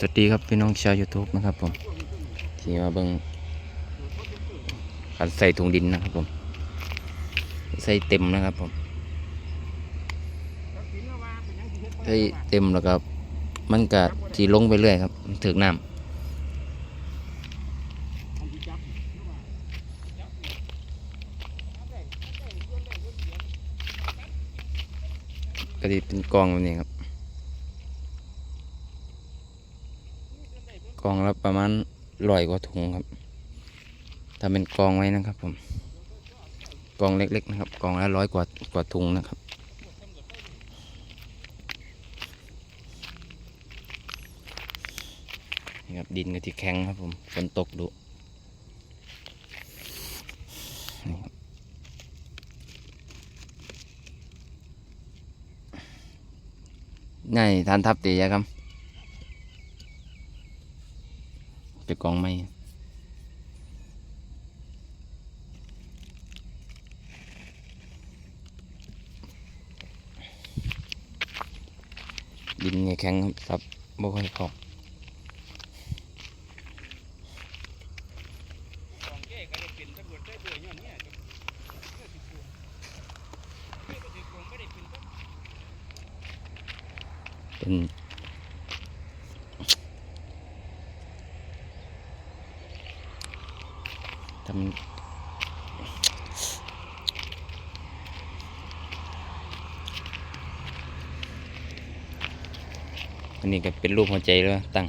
สวัสดีครับพี่น้องชาว YouTube นะครับผมที่มาเบิ่งการใส่ถุงดินนะครับผม ใส่เต็มนะครับผมใส่เต็มแล้วก็มันก็ที่ลงไปเรื่อยครับถึกน้ำก็จะเป็นกองแบบนี้ครับ กองละประมาณร้อยกว่าถุงครับถ้าเป็นกองไว้นะครับ ผมกองเล็ก ๆ นะครับกองละร้อยกว่ากว่าถุงนะครับนี่ครับดินก็ที่แข็งครับผมฝนตกดุนี่ครับง่ายทานทับตียครับ จะกองไม่ดินเนี่ยแข็งครับบ่ค่อยเข้าเป็น ทำอันนี้ก็เป็นรูปหัวใจเลยตั้ง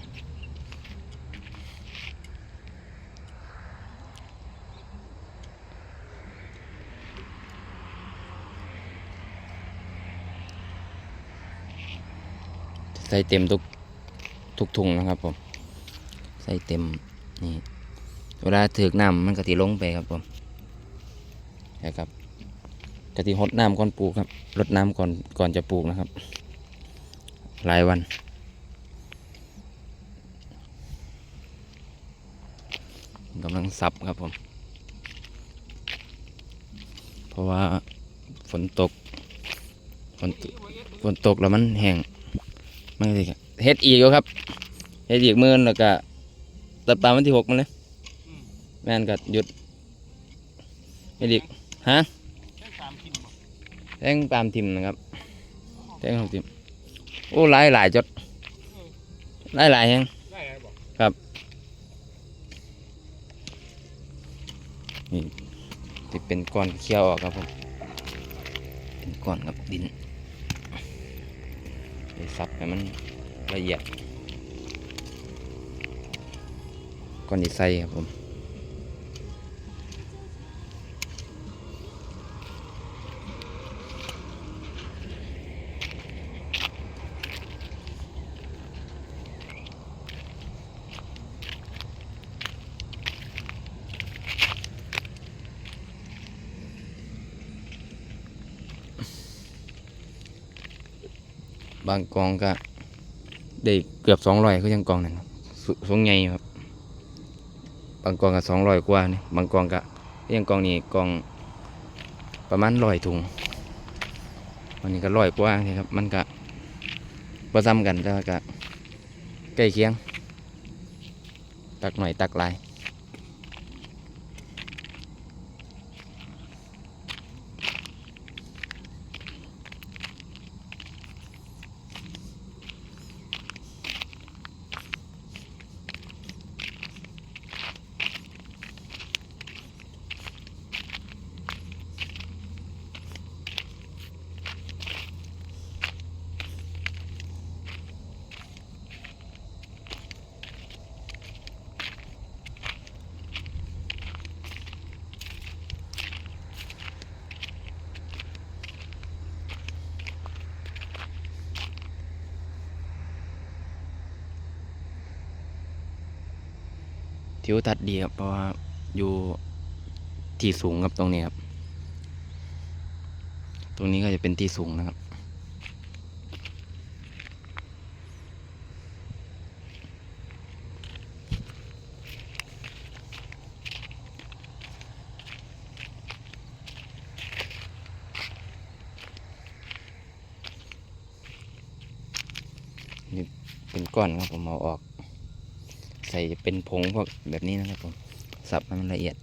ใส่เต็มทุกทุกถุงนะครับผม ใส่เต็มนี่ เวลาถือกน้ำมันก็ติลงไปครับผมนะครับกะติหดน้ำก่อนปลูกครับรดน้ำก่อนก่อนจะปลูกนะครับ หลายวันกำลังสับครับผม เพราะว่าฝนตกฝนฝนตกแล้วมันแห้งมันก็สิเฮ็ดอีกอยู่ครับเฮ็ดอีกมื่นแล้วก็ตัดปลามวันที่หกมันเลย แม่นก็หยุดไม่ดีฮะแทงปามทิมนะครับแทงของทิมโอ้หลายหลายจดหลายหลายแฮงได้ไงบนี่ที่เป็นก้อนเคี้ยวออกครับผมเป็นก้อนกับดินไปสับให้มันละเอียดก้อนดีไซครับผม บางกองก็ได้เกือบสองร้อยคือยังกองนั่นครับสสูงใหญ่ครับ บางกองก็สองร้อยกว่านี่บางกองก็ยังกองนี่กองประมาณร้อยถุงวันนี้ก็ร้อยกว่านี่ครับ มันก็ประซ้ำกันแต่ว่าก็ใกล้เคียง ตักหน่อยตักลาย ทิวทัศน์ดีครับ เพราะว่าอยู่ที่สูงครับตรงนี้ครับ ตรงนี้ก็จะเป็นที่สูงนะครับ นี่เป็นก้อนครับผมเอาออก ใส่เป็นผงพวกแบบนี้นะครับผมสับให้มันละเอียด